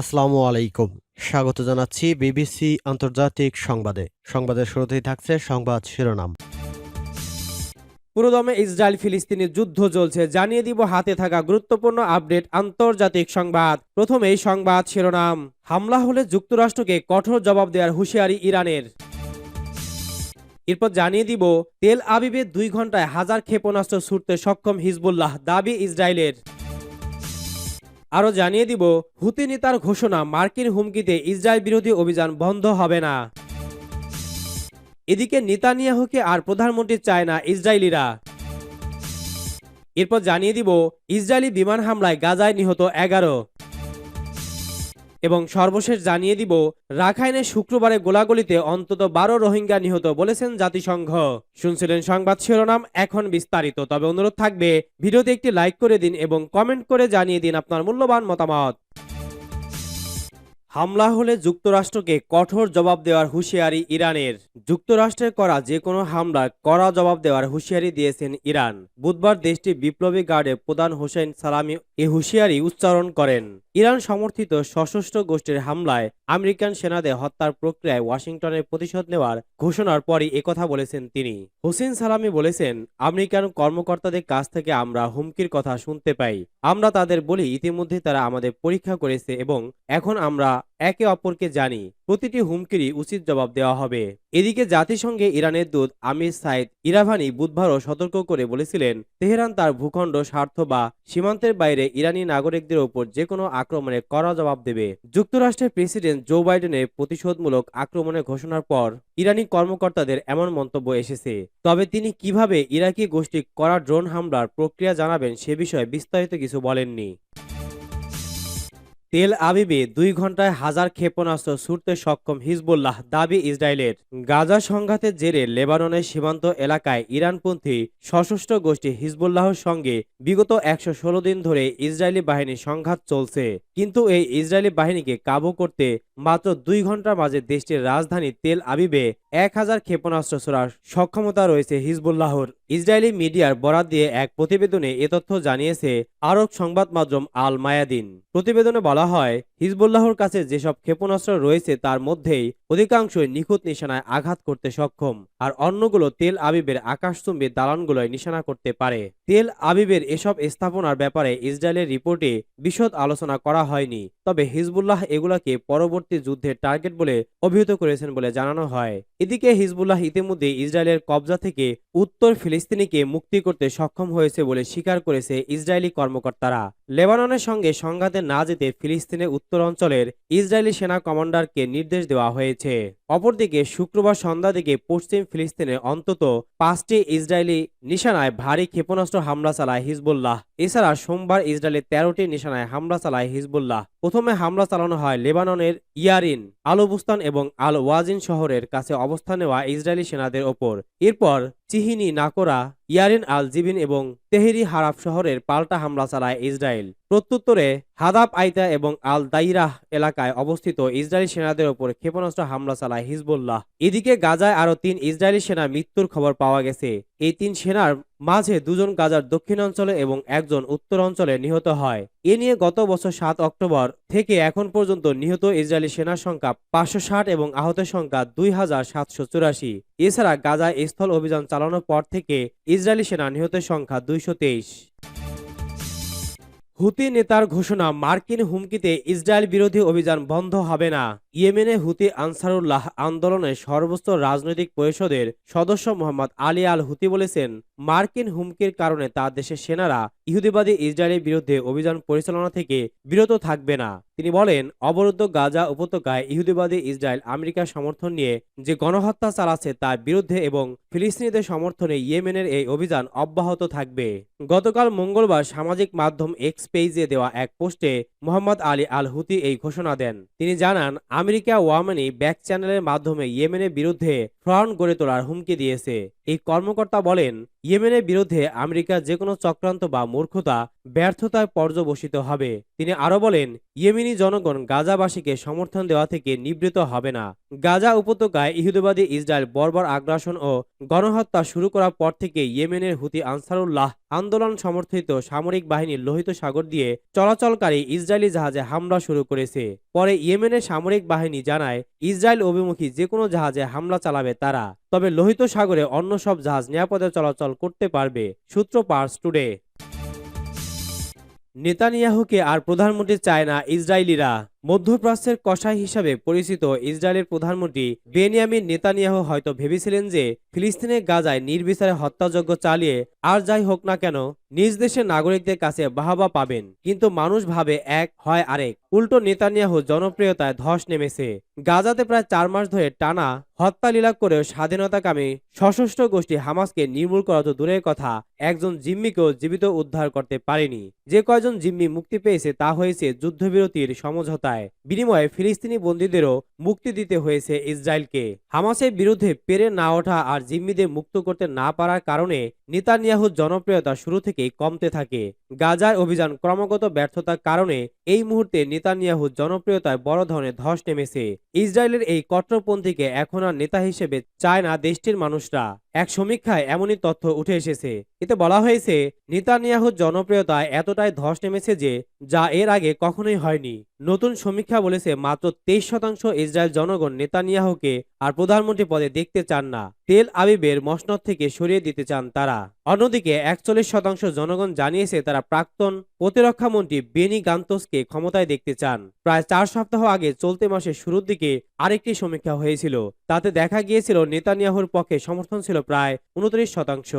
আসসালামু আলাইকুম। স্বাগত জানাচ্ছি বিবিসি আন্তর্জাতিক সংবাদে। সংবাদের শুরুতেই থাকছে সংবাদ শিরোনাম। পুরোদমে ইসরায়েল ফিলিস্তিনি যুদ্ধ চলছে। জানিয়ে দিব হাতে থাকা গুরুত্বপূর্ণ আপডেট আন্তর্জাতিক সংবাদ। প্রথমেই সংবাদ শিরোনাম। হামলা হলে যুক্তরাষ্ট্রকে কঠোর জবাব দেওয়ার হুঁশিয়ারি ইরানের। এরপর জানিয়ে দিব, তেল আবিবে দুই ঘন্টায় হাজার ক্ষেপণাস্ত্র ছুটতে সক্ষম হিজবুল্লাহ, দাবি ইসরায়েলের। আরও জানিয়ে দিব হুতি নেতার ঘোষণা, মার্কিন হুমকিতে ইসরায়েল বিরোধী অভিযান বন্ধ হবে না। এদিকে নেতানিয়াহুকে আর প্রধানমন্ত্রী চায় না ইসরায়েলিরা। এরপর জানিয়ে দিব, ইসরায়েলি বিমান হামলায় গাজায় নিহত এগারো। এবং সর্বশেষ জানিয়ে দিব, রাখাইনে শুক্রবারে গোলাগুলিতে অন্তত বারো রোহিঙ্গা নিহত বলেছেন জাতিসংঘ। শুনছিলেন সংবাদ শিরোনাম, এখন বিস্তারিত। তবে অনুরোধ থাকবে, ভিডিওতে একটি লাইক করে দিন এবং কমেন্ট করে জানিয়ে দিন আপনার মূল্যবান মতামত। হামলা হলে যুক্তরাষ্ট্রকে কঠোর জবাব দেওয়ার হুঁশিয়ারি ইরানের। যুক্তরাষ্ট্রের করা যে কোনো হামলার কড়া জবাব দেওয়ার হুঁশিয়ারি দিয়েছেন ইরান। বুধবার দেশটির বিপ্লবী গার্ডের প্রধান হোসেন সালামি এ হুঁশিয়ারি উচ্চারণ করেন। ইরান সমর্থিত সশস্ত্র গোষ্ঠীর হামলায় আমেরিকান সেনাদের হত্যার প্রক্রিয়ায় ওয়াশিংটনের প্রতিশোধ নেওয়ার ঘোষণার পরই একথা বলেছেন তিনি। হোসেন সালামি বলেছেন, আমেরিকান কর্মকর্তাদের কাছ থেকে আমরা হুমকির কথা শুনতে পাই। আমরা তাদের বলি, ইতিমধ্যে তারা আমাদের পরীক্ষা করেছে এবং এখন আমরা একে অপরকে জানি, প্রতিটি হুমকিরই উচিত জবাব দেওয়া হবে। এদিকে জাতিসংঘে ইরানের দূত আমির সাইদ ইরাভানি বুধবারও সতর্ক করে বলেছিলেন, তেহরান তার ভূখণ্ড, স্বার্থ বা সীমান্তের বাইরে ইরানি নাগরিকদের ওপর যে কোনো আক্রমণে কড়া জবাব দেবে। যুক্তরাষ্ট্রের প্রেসিডেন্ট জো বাইডেনের প্রতিশোধমূলক আক্রমণের ঘোষণার পর ইরানি কর্মকর্তাদের এমন মন্তব্য এসেছে। তবে তিনি কীভাবে ইরাকি গোষ্ঠী করা ড্রোন হামলার প্রক্রিয়া জানাবেন সে বিষয়ে বিস্তারিত কিছু বলেননি। তেল আবিবে দুই ঘন্টায় হাজার ক্ষেপণাস্ত্র ছুটতে সক্ষম হিজবুল্লাহ দাবি ইসরায়েলের। গাজা সংঘাতের জেরে লেবাননের সীমান্ত এলাকায় ইরানপন্থী সশস্ত্র গোষ্ঠী হিজবুল্লাহর সঙ্গে বিগত একশো ষোলো দিন ধরে ইসরায়েলি বাহিনী সংঘাত চলছে। কিন্তু এই ইসরায়েলি বাহিনীকে কাবু করতে মাত্র দুই ঘণ্টার মাঝে দেশটির রাজধানী তেল আবিবে এক হাজার ক্ষেপণাস্ত্র ছোড়ার সক্ষমতা রয়েছে হিজবুল্লাহর। ইসরায়েলি মিডিয়ার বরাত দিয়ে এক প্রতিবেদনে এ তথ্য জানিয়েছে আরব সংবাদ মাধ্যম আল মায়াদিন প্রতিবেদনে বলা হয়, হিজবুল্লাহর কাছে যেসব ক্ষেপণাস্ত্র রয়েছে তার মধ্যেই অধিকাংশই নিখুঁত নিশানায় আঘাত করতে সক্ষম, আর অন্যগুলো তেল আবিবের আকাশচুম্বী দালানগুলোয় নিশানা করতে পারে। তেল আবিবের এসব স্থাপনার ব্যাপারে ইসরায়েলের রিপোর্টে বিশদ আলোচনা করা হয়নি, তবে হিজবুল্লাহ এগুলাকে পরবর্তী যুদ্ধের টার্গেট বলে অভিহিত করেছেন বলে জানানো হয়। এদিকে হিজবুল্লাহ ইতিমধ্যে ইসরায়েলের কবজা থেকে উত্তর ফিলিস্তিনিকে মুক্তি করতে সক্ষম হয়েছে বলে স্বীকার করেছে ইসরায়েলি কর্মকর্তারা। লেবাননের সঙ্গে সংঘাতে না যেতে ফিলিস্তিনের উত্তর অঞ্চলের ইসরায়েলি সেনা কমান্ডারকে নির্দেশ দেওয়া হয়েছে। অপরদিকে শুক্রবার সন্ধ্যা দিকে পশ্চিম ফিলিস্তিনে অন্তত পাঁচটি ইসরায়েলি নিশানায় ভারী ক্ষেপণাস্ত্র হামলা চালায় হিজবুল্লাহ। এছাড়া সোমবার ইসরায়েলের তেরোটি নিশানায় হামলা চালায় হিজবুল্লাহ। প্রথমে হামলা চালানো হয় লেবাননের ইয়ারিন, আলুবুস্তান এবং আল ওয়াজিন শহরের কাছে অবস্থান নেওয়া ইসরায়েলি সেনাদের ওপর। এরপর চিহিনি নাকোরা ইয়ারিন আল জিবিন এবং তেহেরি হারাফ শহরের পাল্টা হামলা চালায় ইসরায়েল। প্রত্যুত্তরে হাদাব আইতা এবং আল দাইরাহ এলাকায় অবস্থিত ইসরায়েলি সেনাদের ওপর ক্ষেপণাস্ত্র হামলা চালায় হিজবুল্লাহ। এদিকে গাজায় আরও তিন ইসরায়েলি সেনা মৃত্যুর খবর পাওয়া গেছে। এই তিন সেনার মাঝে দুজন গাজার দক্ষিণাঞ্চলে এবং একজন উত্তর অঞ্চলে নিহত হয়। এ নিয়ে গত বছর সাত অক্টোবর থেকে এখন পর্যন্ত নিহত ইসরায়েলি সেনার সংখ্যা পাঁচশো ষাট এবং আহতের সংখ্যা দুই হাজার সাতশো চুরাশি। এছাড়া গাজায় স্থল অভিযান চালানোর পর থেকে ইসরায়েলি সেনা নিহতের সংখ্যা দুইশো তেইশ। হুতি নেতার ঘোষণা, মার্কিন হুমকিতে ইসরায়েল বিরোধী অভিযান বন্ধ হবে না। ইয়েমেনে হুতি আনসারুল্লাহ আন্দোলনের সর্বোচ্চ রাজনৈতিক পরিষদের সদস্য মোহাম্মদ আলী আল হুতি বলেছেন, মার্কিন হুমকির কারণে তার দেশের সেনারা ইহুদিবাদী ইসরায়েলের বিরুদ্ধে অভিযান পরিচালনা থেকে বিরত থাকবে না। তিনি বলেন, অবরুদ্ধ গাজা উপত্যকায় ইহুদিবাদী ইসরায়েল আমেরিকার সমর্থন নিয়ে যে গণহত্যা চালাচ্ছে তার বিরুদ্ধে এবং ফিলিস্তিনিদের সমর্থনে ইয়েমেনের এই অভিযান অব্যাহত থাকবে। গতকাল মঙ্গলবার সামাজিক মাধ্যম এক্স পেজে দেওয়া এক পোস্টে মোহাম্মদ আলী আল হুতি এই ঘোষণা দেন। তিনি জানান, আমেরিকা ওয়ামানি ব্যাক চ্যানেলের মাধ্যমে ইয়েমেনের বিরুদ্ধে ফ্রন্ট গড়ে তোলার হুমকি দিয়েছে। এই কর্মকর্তা বলেন, ইয়েমেনের বিরুদ্ধে আমেরিকার যে কোনো চক্রান্ত বা মূর্খতা ব্যর্থতায় পর্যবসিত হবে। তিনি আরও বলেন, ইয়েমেনি জনগণ গাজাবাসীকে সমর্থন দেওয়া থেকে নিবৃত হবে না। গাজা উপত্যকায় ইহুদিবাদী ইসরায়েল বর্বর আগ্রাসন ও গণহত্যা শুরু করার পর থেকে ইয়েমেনের হুতি আনসারুল্লাহ আন্দোলন সমর্থিত সামরিক বাহিনী লোহিত সাগর দিয়ে চলাচলকারী ইসরায়েলি জাহাজে হামলা শুরু করেছে। পরে ইয়েমেনের সামরিক বাহিনী জানায়, ইসরায়েল অভিমুখী যে কোনো জাহাজে হামলা চালাবে তারা, তবে লোহিত সাগরে অন্য সব জাহাজ নিরাপদে চলাচল করতে পারবে, সূত্র পার্স টুডে। নেতানিয়াহুকে আর প্রধানমন্ত্রী চায় না ইসরায়েলিরা। মধ্যপ্রাচ্যের কসাই হিসাবে পরিচিত ইসরায়েলের প্রধানমন্ত্রী বেনিয়ামিন নেতানিয়াহু হয়তো ভেবেছিলেন যে ফিলিস্তিনের গাজায় নির্বিচারে হত্যাযজ্ঞ চালিয়ে আর যাই হোক না কেন নিজ দেশের নাগরিকদের কাছে বাহাবা পাবেন। কিন্তু মানুষ ভাবে এক হয় আরেক। উল্টো নেতানিয়াহু জনপ্রিয়তায় ধস নেমেছে। গাজাতে প্রায় চার মাস ধরে টানা হত্যালীলা করেও স্বাধীনতাকামী সশস্ত্র গোষ্ঠী হামাসকে নির্মূল করা তো দূরের কথা, একজন জিম্মিকেও জীবিত উদ্ধার করতে পারেনি। যে কয়জন জিম্মি মুক্তি পেয়েছে তা হয়েছে যুদ্ধবিরতির সমঝোতায়। বিনিময়ে ফিলিস্তিনি বন্দীদেরও মুক্তি দিতে হয়েছে ইসরায়েলকে। হামাসের বিরুদ্ধে পেরে না ওঠা আর জিম্মিদের মুক্ত করতে না পারার কারণে নেতানিয়াহুর জনপ্রিয়তা শুরু থেকেই কমতে থাকে। গাজায় অভিযান ক্রমাগত ব্যর্থতার কারণে এই মুহূর্তে নেতানিয়াহুর জনপ্রিয়তায় বড় ধরনের ধস নেমেছে। ইসরায়েলের এই কট্টরপন্থীকে এখন আর নেতা হিসেবে চায় না দেশটির মানুষরা। এক সমীক্ষায় এমনই তথ্য উঠে এসেছে। এতে বলা হয়েছে, নেতানিয়াহুর জনপ্রিয়তায় এতটাই ধস নেমেছে যে, যা এর আগে কখনোই হয়নি। নতুন সমীক্ষা বলেছে মাত্র তেইশ শতাংশ ইসরায়েল জনগণ নেতানিয়াহুকে আর প্রধানমন্ত্রী পদে দেখতে চান না। তেল আবিবের মসনদ থেকে সরিয়ে দিতে চান তারা। অন্যদিকে একচল্লিশ শতাংশ জনগণ জানিয়েছে তারা প্রাক্তন প্রতিরক্ষামন্ত্রী বেনি গান্তোসকে ক্ষমতায় দেখতে চান। প্রায় চার সপ্তাহ আগে চলতি মাসের শুরুর দিকে আরেকটি সমীক্ষা হয়েছিল। তাতে দেখা গিয়েছিল নেতানিয়াহুর পক্ষে সমর্থন ছিল প্রায় উনত্রিশ শতাংশ।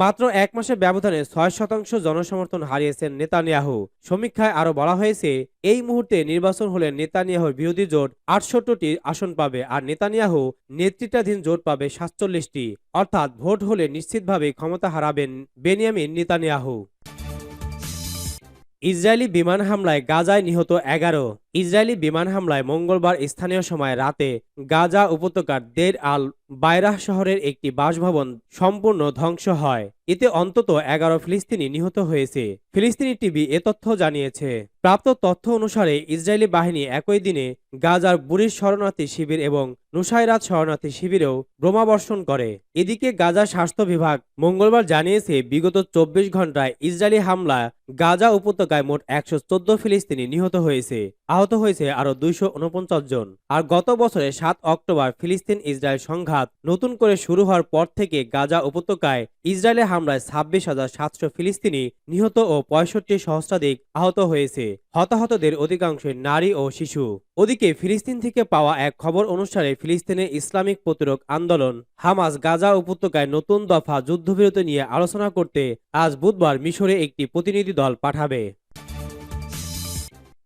মাত্র এক মাসের ব্যবধানে ছয় শতাংশ জনসমর্থন হারিয়েছেন নেতানিয়াহু। সমীক্ষায় আরও বলা হয়েছে, এই মুহূর্তে নির্বাচন হলে নেতানিয়াহুর বিরোধী জোট আটষট্টি আসন পাবে আর নেতানিয়াহু নেতৃত্বাধীন জোট পাবে সাতচল্লিশটি। অর্থাৎ ভোট হলে নিশ্চিতভাবে ক্ষমতা হারাবেন বেনিয়ামিন নিতানিয়াহু। ইসরায়েলি বিমান হামলায় গাজায় নিহত এগারো। ইসরায়েলি বিমান হামলায় মঙ্গলবার স্থানীয় সময় রাতে গাজা উপত্যকার দের আল বাইরাহ শহরের একটি বাসভবন সম্পূর্ণ ধ্বংস হয়। এতে অন্তত এগারো ফিলিস্তিনি নিহত হয়েছে। ফিলিস্তিনি টিভি এ তথ্য জানিয়েছে, প্রাপ্ত তথ্য অনুসারে ইসরায়েলি বাহিনী একই দিনে গাজার বুরিশ শরণার্থী শিবির এবং নুসাইরাত শরণার্থী শিবিরেও বোমাবর্ষণ করে। এদিকে গাজা স্বাস্থ্য বিভাগ মঙ্গলবার জানিয়েছে, বিগত চব্বিশ ঘন্টায় ইসরায়েলি হামলা গাজা উপত্যকায় মোট একশো চোদ্দ ফিলিস্তিনি নিহত হয়েছে। আহত হয়েছে আরও দুইশো উনপঞ্চাশ জন। আর গত বছরে সাত অক্টোবর ফিলিস্তিন ইসরায়েল সংঘাত নতুন করে শুরু হওয়ার পর থেকে গাজা উপত্যকায় ইসরায়েলের হামলায় ছাব্বিশ হাজার সাতশো ফিলিস্তিনি নিহত ও পঁয়ষট্টি সহস্রাধিক আহত হয়েছে। হতাহতদের অধিকাংশই নারী ও শিশু। ওদিকে ফিলিস্তিন থেকে পাওয়া এক খবর অনুসারে ফিলিস্তিনের ইসলামিক প্রতিরোধ আন্দোলন হামাস গাজা উপত্যকায় নতুন দফা যুদ্ধবিরতি নিয়ে আলোচনা করতে আজ বুধবার মিশরে একটি প্রতিনিধি দল পাঠাবে।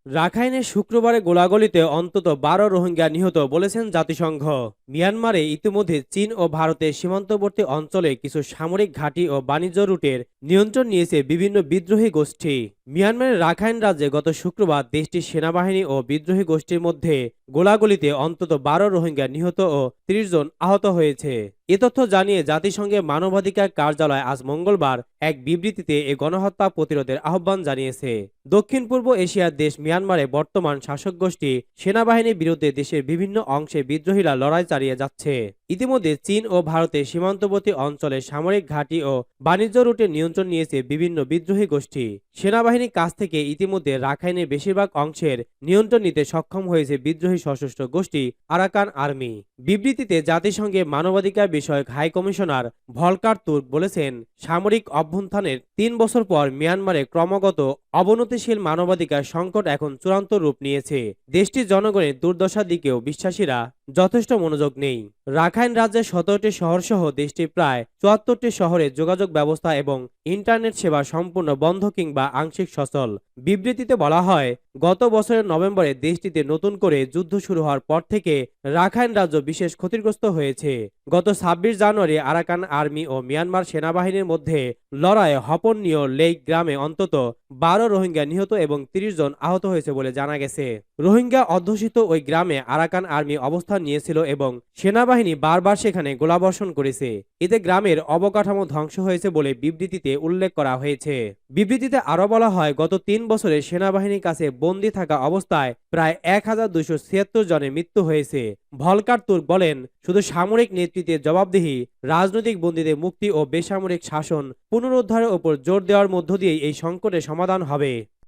রাখাইনের শুক্রবারে গোলাগুলিতে অন্তত বারো রোহিঙ্গা নিহত বলেছেন জাতিসংঘ। মিয়ানমারে ইতিমধ্যে চীন ও ভারতের সীমান্তবর্তী অঞ্চলে কিছু সামরিক ঘাঁটি ও বাণিজ্য রুটের নিয়ন্ত্রণ নিয়েছে বিভিন্ন বিদ্রোহী গোষ্ঠী। মিয়ানমারের রাখাইন রাজ্যে গত শুক্রবার দেশটির সেনাবাহিনী ও বিদ্রোহী গোষ্ঠীর মধ্যে গোলাগুলিতে অন্তত বারো রোহিঙ্গা নিহত ও ত্রিশ জন আহত হয়েছে। এ তথ্য জানিয়ে জাতিসংঘের মানবাধিকার কার্যালয় আজ মঙ্গলবার এক বিবৃতিতে এ গণহত্যা প্রতিরোধের আহ্বান জানিয়েছে। দক্ষিণ পূর্ব এশিয়ার দেশ মিয়ানমারে বর্তমান শাসক গোষ্ঠী সেনাবাহিনীর বিরুদ্ধে দেশের বিভিন্ন অংশে বিদ্রোহীরা লড়াই চালিয়ে যাচ্ছে। ইতিমধ্যে চীন ও ভারতের সীমান্তবর্তী অঞ্চলে সামরিক ঘাঁটি ও বাণিজ্য রুটে নিয়ন্ত্রণ নিয়েছে বিভিন্ন বিদ্রোহী গোষ্ঠী। সেনাবাহিনীর কাছ থেকে ইতিমধ্যে রাখাইনের বেশিরভাগ অংশের নিয়ন্ত্রণ নিতে সক্ষম হয়েছে বিদ্রোহী সশস্ত্র গোষ্ঠী আরাকান আর্মি। বিবৃতিতে জাতিসংঘের মানবাধিকার বিষয়ক হাই কমিশনার ভলকার তুর্ক বলেছেন, সামরিক অভ্যুত্থানের তিন বছর পর মিয়ানমারে ক্রমাগত অবনতিশীল মানবাধিকার সংকট এখন চূড়ান্ত রূপ নিয়েছে। দেশটির জনগণের দুর্দশার দিকেও বিশ্বাসীরা যথেষ্ট মনোযোগ নেই। রাখাইন রাজ্যের সতেরোটি শহর সহ দেশটির প্রায় চুয়াত্তরটি শহরে যোগাযোগ ব্যবস্থা এবং ইন্টারনেট সেবা সম্পূর্ণ বন্ধ কিংবা আংশিক সচল। বিবৃতিতে বলা হয়, গত বছরের নভেম্বরে দেশটিতে নতুন করে যুদ্ধ শুরু হওয়ার পর থেকে রাখাইন রাজ্য বিশেষ ক্ষতিগ্রস্ত হয়েছে। গত ছাব্বিশ জানুয়ারি আরাকান আর্মি ও মিয়ানমার সেনাবাহিনীর মধ্যে লড়াইয়ে হপনীয় লেক গ্রামে অন্তত বারো রোহিঙ্গা নিহত এবং তিরিশ জন আহত হয়েছে বলে জানা গেছে। রোহিঙ্গা অধ্যুষিত ওই গ্রামে আরাকান আর্মি অবস্থান নিয়েছিল এবং সেনাবাহিনী বারবার সেখানে গোলাবর্ষণ করেছে। এতে গ্রামের অবকাঠামো ধ্বংস হয়েছে বলে বিবৃতিতে উল্লেখ করা হয়েছে। বিবৃতিতে আরও বলা হয়, গত তিন বছরে সেনাবাহিনীর কাছে বন্দী থাকা অবস্থায় প্রায় এক হাজার দুইশো ছিয়াত্তর জনের মৃত্যু হয়েছে। ভলকার তুর্ক বলেন, শুধু সামরিক নেতৃত্বের জবাবদিহি, রাজনৈতিক বন্দীদের মুক্তি ও বেসামরিক শাসন পুনরুদ্ধারের ওপর জোর দেওয়ার মধ্য দিয়েই এই সংকটের সমাধান হবে।